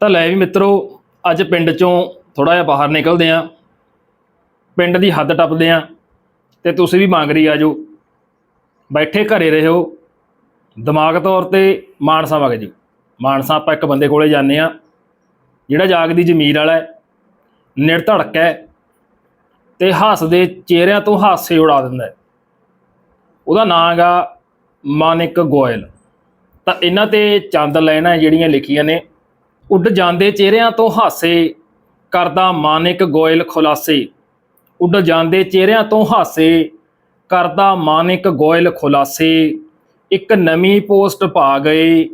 ਤਾਂ ਲੈ ਵੀ ਮਿੱਤਰੋ, ਅੱਜ ਪਿੰਡ ਚੋਂ ਥੋੜਾ ਜਿਹਾ ਬਾਹਰ ਨਿਕਲਦੇ ਆਂ ਪਿੰਡ ਦੀ ਹੱਦ ਟੱਪਦੇ ਆਂ ਤੇ ਤੁਸੀਂ ਵੀ ਮੰਗਰੀ ਆ ਜਾਓ। ਬੈਠੇ ਘਰੇ ਰਹੋ। ਦਿਮਾਗ ਤੌਰ ਤੇ ਮਾਨਸਾ ਵਗ ਜੀ ਮਾਨਸਾ ਆਪਾਂ ਇੱਕ ਬੰਦੇ ਕੋਲੇ ਜਾਂਦੇ ਆ ਜਿਹੜਾ ਜਾਗਦੀ ਜ਼ਮੀਰ ਵਾਲਾ ਹੈ, ਨਿਰਧੜਕ ਹੈ ਤੇ ਹੱਸਦੇ ਚਿਹਰਿਆਂ ਤੋਂ ਹਾਸੇ ਉਡਾ ਦਿੰਦਾ ਹੈ। ਉਹਦਾ ਨਾਂ ਹੈਗਾ ਮਾਨਿਕ ਗੋਇਲ। ਤਾਂ ਇਹਨਾਂ ਤੇ ਚੰਦ ਲੈਣਾ ਜਿਹੜੀਆਂ ਲਿਖੀਆਂ ਨੇ ਉੱਡ ਜਾਂਦੇ ਚਿਹਰਿਆਂ ਤੋਂ ਹਾਸੇ ਕਰਦਾ ਮਾਨਿਕ ਗੋਇਲ ਖੁਲਾਸੇ। ਉੱਡ ਜਾਂਦੇ ਚਿਹਰਿਆਂ ਤੋਂ ਹਾਸੇ ਕਰਦਾ ਮਾਨਿਕ ਗੋਇਲ ਖੁਲਾਸੇ। ਇੱਕ ਨਵੀਂ ਪੋਸਟ ਪਾ ਗਏ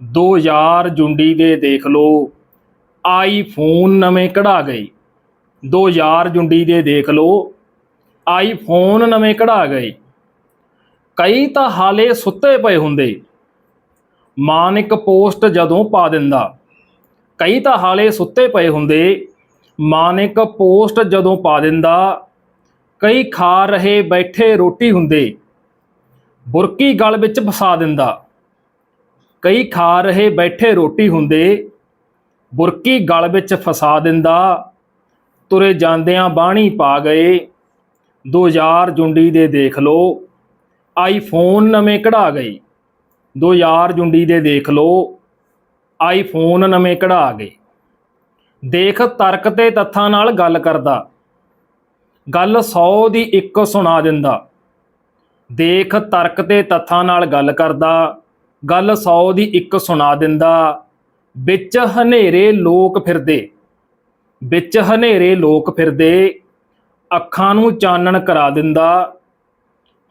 2000 ਜੁੰਡੀ ਦੇ ਦੇਖ ਲਓ ਆਈਫੋਨ ਨਵੇਂ ਕਢਾ ਗਏ, ਦੋ ਯਾਰ ਜੁੰਡੀ ਦੇ ਦੇਖ ਲਓ ਆਈਫੋਨ ਨਵੇਂ ਕਢਾ ਗਏ। ਕਈ ਤਾਂ ਹਾਲੇ ਸੁੱਤੇ ਪਏ ਹੁੰਦੇ। ਮਾਨਿਕ ਪੋਸਟ ਜਦੋਂ ਪਾ ਦਿੰਦਾ। ਕਈ ਤਾਂ ਹਾਲੇ ਸੁੱਤੇ ਪਏ ਹੁੰਦੇ। ਮਾਨਿਕ ਪੋਸਟ ਜਦੋਂ ਪਾ ਦਿੰਦਾ, ਕਈ ਖਾ ਰਹੇ ਬੈਠੇ ਰੋਟੀ ਹੁੰਦੇ। ਬੁਰਕੀ ਗਲ ਵਿੱਚ ਫਸਾ ਦਿੰਦਾ। ਕਈ ਖਾ ਰਹੇ ਬੈਠੇ ਰੋਟੀ ਹੁੰਦੇ। ਬੁਰਕੀ ਗਲ ਵਿੱਚ ਫਸਾ ਦਿੰਦਾ। ਤੁਰੇ ਜਾਂਦਿਆਂ ਬਾਣੀ ਪਾ ਗਏ। 2000 ਜੁੰਡੀ ਦੇ ਦੇਖ ਲਓ ਆਈਫੋਨ ਨਵੇਂ ਕਢਾ ਗਏ 2000 ਜੁੰਡੀ ਦੇ ਦੇਖ ਲਓ ਆਈਫੋਨ ਨਵੇਂ ਕਢਾ ਗਏ। ਦੇਖ ਤਰਕ ਤੇ ਤੱਥਾਂ ਨਾਲ ਗੱਲ ਕਰਦਾ। ਗੱਲ 100 ਦੀ ਇੱਕ ਸੁਣਾ ਦਿੰਦਾ। ਦੇਖ ਤਰਕ ਤੇ ਤੱਥਾਂ ਨਾਲ ਗੱਲ ਕਰਦਾ। ਗੱਲ 100 ਦੀ ਇੱਕ ਸੁਣਾ ਦਿੰਦਾ। ਵਿੱਚ ਹਨੇਰੇ ਲੋਕ ਫਿਰਦੇ। ਵਿੱਚ ਹਨੇਰੇ ਲੋਕ ਫਿਰਦੇ। ਅੱਖਾਂ ਨੂੰ ਚਾਨਣ ਕਰਾ ਦਿੰਦਾ।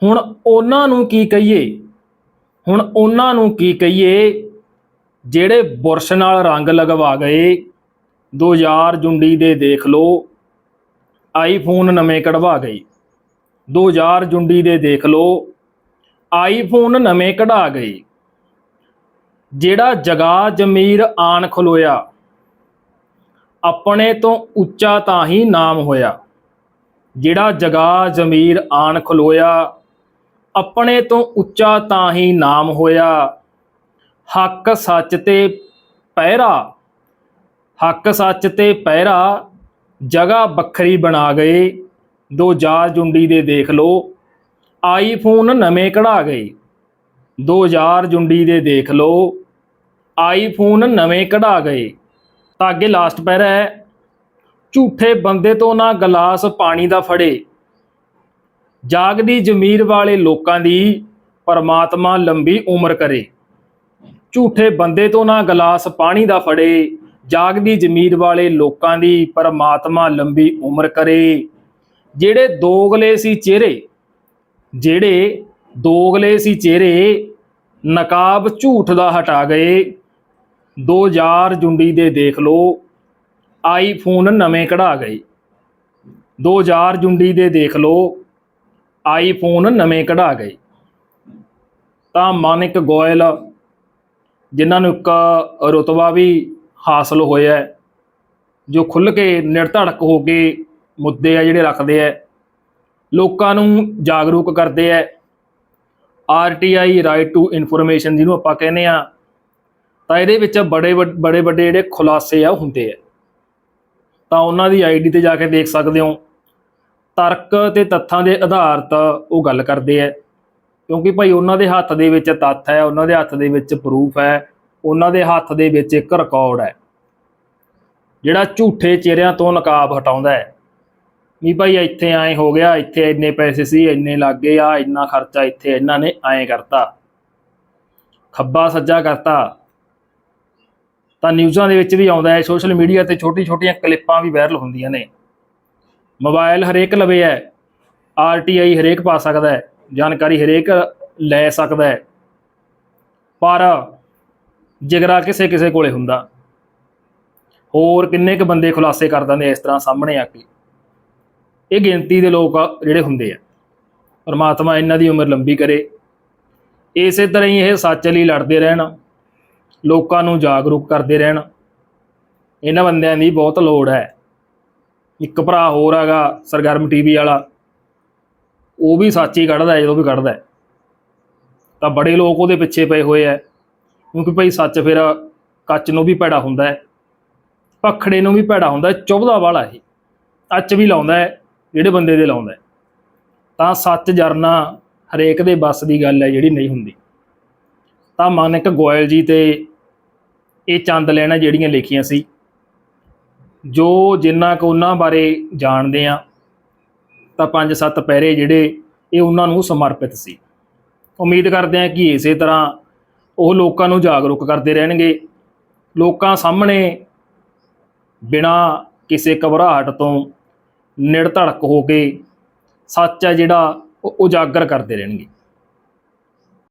ਹੁਣ ਉਹਨਾਂ ਨੂੰ ਕੀ ਕਹੀਏ? ਹੁਣ ਉਹਨਾਂ ਨੂੰ ਕੀ ਕਹੀਏ? ਜਿਹੜੇ ਬੁਰਸ਼ ਨਾਲ ਰੰਗ ਲਗਵਾ ਗਏ 2000 ਜੁੰਡੀ ਦੇ ਦੇਖ ਲਓ, ਆਈਫੋਨ ਨਵੇਂ ਕਢਵਾ ਗਏ। 2000 ਜੁੰਡੀ ਦੇ ਦੇਖ ਲਓ, ਆਈਫੋਨ ਨਵੇਂ ਕਢਾ ਗਏ। ਜਿਹੜਾ ਜਗਾ ਜ਼ਮੀਰ ਆਣ ਖਲੋਇਆ, ਆਪਣੇ ਤੋਂ ਉੱਚਾ ਤਾਂ ਹੀ ਨਾਮ ਹੋਇਆ। ਜਿਹੜਾ ਜਗਾ ਜ਼ਮੀਰ ਆਣ ਖਲੋਇਆ, ਆਪਣੇ ਤੋਂ ਉੱਚਾ ਤਾਂ ਹੀ ਨਾਮ ਹੋਇਆ। ਹੱਕ ਸੱਚ ਤੇ ਪਹਿਰਾ, ਹੱਕ ਸੱਚ ਤੇ ਪਹਿਰਾ, ਜਗ੍ਹਾ ਵੱਖਰੀ ਬਣਾ ਗਏ, ਦੋ 2000 ਜੁੰਡੀ ਦੇ ਦੇਖ ਲਓ, ਆਈਫੋਨ ਨਵੇਂ ਕਢਾ ਗਏ, ਦੋ 2000 ਜੁੰਡੀ ਦੇ ਦੇਖ ਲਓ, ਆਈਫੋਨ ਨਵੇਂ ਕਢਾ ਗਏ। ਤਾਂ ਅੱਗੇ ਲਾਸਟ ਪੈਰਾ ਹੈ, ਝੂਠੇ ਬੰਦੇ ਤੋਂ ਨਾ ਗਲਾਸ ਪਾਣੀ ਦਾ ਫੜੇ। ਜਾਗਦੀ ਜ਼ਮੀਰ ਵਾਲੇ ਲੋਕਾਂ ਦੀ ਪਰਮਾਤਮਾ ਲੰਬੀ ਉਮਰ ਕਰੇ। ਝੂਠੇ ਬੰਦੇ ਤੋਂ ਨਾ ਗਲਾਸ ਪਾਣੀ ਦਾ ਫੜੇ, ਜਾਗਦੀ ਜ਼ਮੀਰ ਵਾਲੇ ਲੋਕਾਂ ਦੀ ਪਰਮਾਤਮਾ ਲੰਬੀ ਉਮਰ ਕਰੇ। ਜਿਹੜੇ ਦੋਗਲੇ ਸੀ ਚਿਹਰੇ, ਜਿਹੜੇ ਦੋਗਲੇ ਸੀ ਚਿਹਰੇ, ਨਕਾਬ ਝੂਠ ਦਾ ਹਟਾ ਗਏ। 2000 ਜੁੰਡੀ ਦੇ ਦੇਖ ਲਓ ਆਈਫੋਨ ਨਵੇਂ ਕਢਾ ਗਏ। 2000 ਜੁੰਡੀ ਦੇ ਦੇਖ ਲਓ ਆਈਫੋਨ ਨਵੇਂ ਕਢਾ ਗਏ। ਤਾਂ ਮਾਨਿਕ ਗੋਇਲ ਜਿਨ੍ਹਾਂ ਨੂੰ ਇੱਕ ਰੁਤਬਾ ਵੀ ਹਾਸਲ ਹੋਇਆ ਹੈ, ਜੋ ਖੁੱਲ ਕੇ ਨਿਰਧੜਕ ਹੋ ਕੇ ਮੁੱਦੇ ਆ ਜਿਹੜੇ ਰੱਖਦੇ ਆ। ਲੋਕਾਂ ਨੂੰ ਜਾਗਰੂਕ ਕਰਦੇ ਆ। ਆਰਟੀਆਈ ਰਾਈਟ ਟੂ ਇਨਫੋਰਮੇਸ਼ਨ ਜਿਹਨੂੰ ਆਪਾਂ ਕਹਿੰਦੇ ਆ ਤਾਂ ਇਹਦੇ ਵਿੱਚ ਬੜੇ ਵੱਡ- ਬੜੇ ਵੱਡੇ ਜਿਹੜੇ ਖੁਲਾਸੇ ਆ ਉਹ ਹੁੰਦੇ ਆ। ਤਾਂ ਉਹਨਾਂ ਦੀ ਆਈਡੀ ਤੇ ਜਾ ਕੇ ਦੇਖ ਸਕਦੇ ਹੋ। ਤਰਕ ਤੇ ਤੱਥਾਂ ਦੇ ਆਧਾਰਿਤ ਉਹ ਗੱਲ ਕਰਦੇ ਆ। ਕਿਉਂਕਿ ਭਾਈ ਉਹਨਾਂ ਦੇ ਹੱਥ ਦੇ ਵਿੱਚ ਤੱਥ ਹੈ, ਉਹਨਾਂ ਦੇ ਹੱਥ ਦੇ ਵਿੱਚ ਪ੍ਰੂਫ ਹੈ, ਉਹਨਾਂ ਦੇ ਹੱਥ ਦੇ ਵਿੱਚ ਇੱਕ ਰਿਕਾਰਡ ਹੈ। ਜਿਹੜਾ ਝੂਠੇ ਚਿਹਰਿਆਂ ਤੋਂ ਨਕਾਬ ਹਟਾਉਂਦਾ ਹੈ। ਵੀ ਭਾਈ ਇੱਥੇ ਐਂ ਹੋ ਗਿਆ, ਇੱਥੇ ਇੰਨੇ ਪੈਸੇ ਸੀ, ਇੰਨੇ ਲੱਗੇ ਆ ਇੰਨਾ ਖਰਚਾ ਇੱਥੇ ਇਹਨਾਂ ਨੇ ਐਂ ਕਰਤਾ। ਖੱਬਾ ਸੱਜਾ ਕਰਤਾ। ਤਾਂ ਨਿਊਜ਼ਾਂ ਦੇ ਵਿੱਚ ਵੀ ਆਉਂਦਾ ਹੈ, ਸੋਸ਼ਲ ਮੀਡੀਆ ਤੇ ਛੋਟੀ ਛੋਟੀਆਂ ਕਲਿੱਪਾਂ ਵੀ ਵਾਇਰਲ ਹੁੰਦੀਆਂ ਨੇ। ਮੋਬਾਈਲ ਹਰੇਕ ਲਵੇ ਹੈ ਆਰਟੀਆਈ ਹਰੇਕ ਪਾ ਸਕਦਾ ਹੈ। ਜਾਣਕਾਰੀ ਹਰੇਕ ਲੈ ਸਕਦਾ ਹੈ। ਪਰ ਜਿਗਰਾ ਕਿਸੇ ਕਿਸੇ ਕੋਲੇ ਹੁੰਦਾ। ਹੋਰ ਕਿੰਨੇ ਕ ਬੰਦੇ ਖੁਲਾਸੇ ਕਰ ਦਿੰਦੇ ਇਸ ਤਰ੍ਹਾਂ ਸਾਹਮਣੇ ਆ ਕੇ। ਇਹ ਗਿਣਤੀ ਦੇ ਲੋਕ ਜਿਹੜੇ ਹੁੰਦੇ ਆ। ਪਰਮਾਤਮਾ ਇਹਨਾਂ ਦੀ ਉਮਰ ਲੰਬੀ ਕਰੇ। ਇਸੇ ਤਰ੍ਹਾਂ ਹੀ ਇਹ ਸੱਚ ਲਈ ਲੜਦੇ ਰਹਿਣ। ਲੋਕਾਂ ਨੂੰ ਜਾਗਰੂਕ ਕਰਦੇ ਰਹਿਣ। ਇਹਨਾਂ ਬੰਦਿਆਂ ਦੀ ਬਹੁਤ ਲੋੜ ਹੈ। ਇੱਕ ਭਰਾ ਹੋਰ ਹੈਗਾ ਸਰਗਰਮ ਟੀਵੀ ਵਾਲਾ। ਉਹ ਵੀ ਸੱਚ ਹੀ ਕੱਢਦਾ ਜਦੋਂ ਵੀ ਕੱਢਦਾ ਤਾਂ ਬੜੇ ਲੋਕ ਉਹਦੇ ਪਿੱਛੇ ਪਏ ਹੋਏ ਐ ਕਿਉਂਕਿ ਭਾਈ ਸੱਚ ਫਿਰ ਕੱਚ ਨੂੰ ਵੀ ਭੈੜਾ ਹੁੰਦਾ ਹੈ, ਪਖੜੇ ਨੂੰ ਵੀ ਭੈੜਾ ਹੁੰਦਾ ਚੁਭਦਾ ਵਾਲਾ ਇਹ। ਅੱਚ ਵੀ ਲਾਉਂਦਾ ਜਿਹੜੇ ਬੰਦੇ ਦੇ ਲਾਉਂਦਾ ਤਾਂ ਸੱਚ ਜਰਨਾ ਹਰੇਕ ਦੇ ਵੱਸ ਦੀ ਗੱਲ ਹੈ, ਜਿਹੜੀ ਨਹੀਂ ਹੁੰਦੀ। ਤਾਂ ਮਾਨਕ ਗੋਇਲ ਜੀ ਤੇ ਇਹ ਚੰਦ ਲੈਣਾ ਜਿਹੜੀਆਂ ਲਿਖੀਆਂ ਸੀ, ਜੋ ਜਿੰਨਾ ਕੁ ਉਹਨਾਂ ਬਾਰੇ ਜਾਣਦੇ ਆ ਤਾਂ ਪੰਜ ਸੱਤ ਪਹਿਰੇ ਜਿਹੜੇ ਇਹ ਉਹਨਾਂ ਨੂੰ ਸਮਰਪਿਤ ਸੀ। ਉਮੀਦ ਕਰਦੇ ਹਾਂ ਕਿ ਇਸੇ ਤਰ੍ਹਾਂ ਉਹ ਲੋਕਾਂ ਨੂੰ ਜਾਗਰੂਕ ਕਰਦੇ ਰਹਿਣਗੇ। ਲੋਕਾਂ ਸਾਹਮਣੇ ਬਿਨਾ ਕਿਸੇ ਘਬਰਾਹਟ ਤੋਂ ਨਿੜਧੜਕ ਹੋ ਕੇ ਸੱਚ ਹੈ ਜਿਹੜਾ ਉਹ ਉਜਾਗਰ ਕਰਦੇ ਰਹਿਣਗੇ।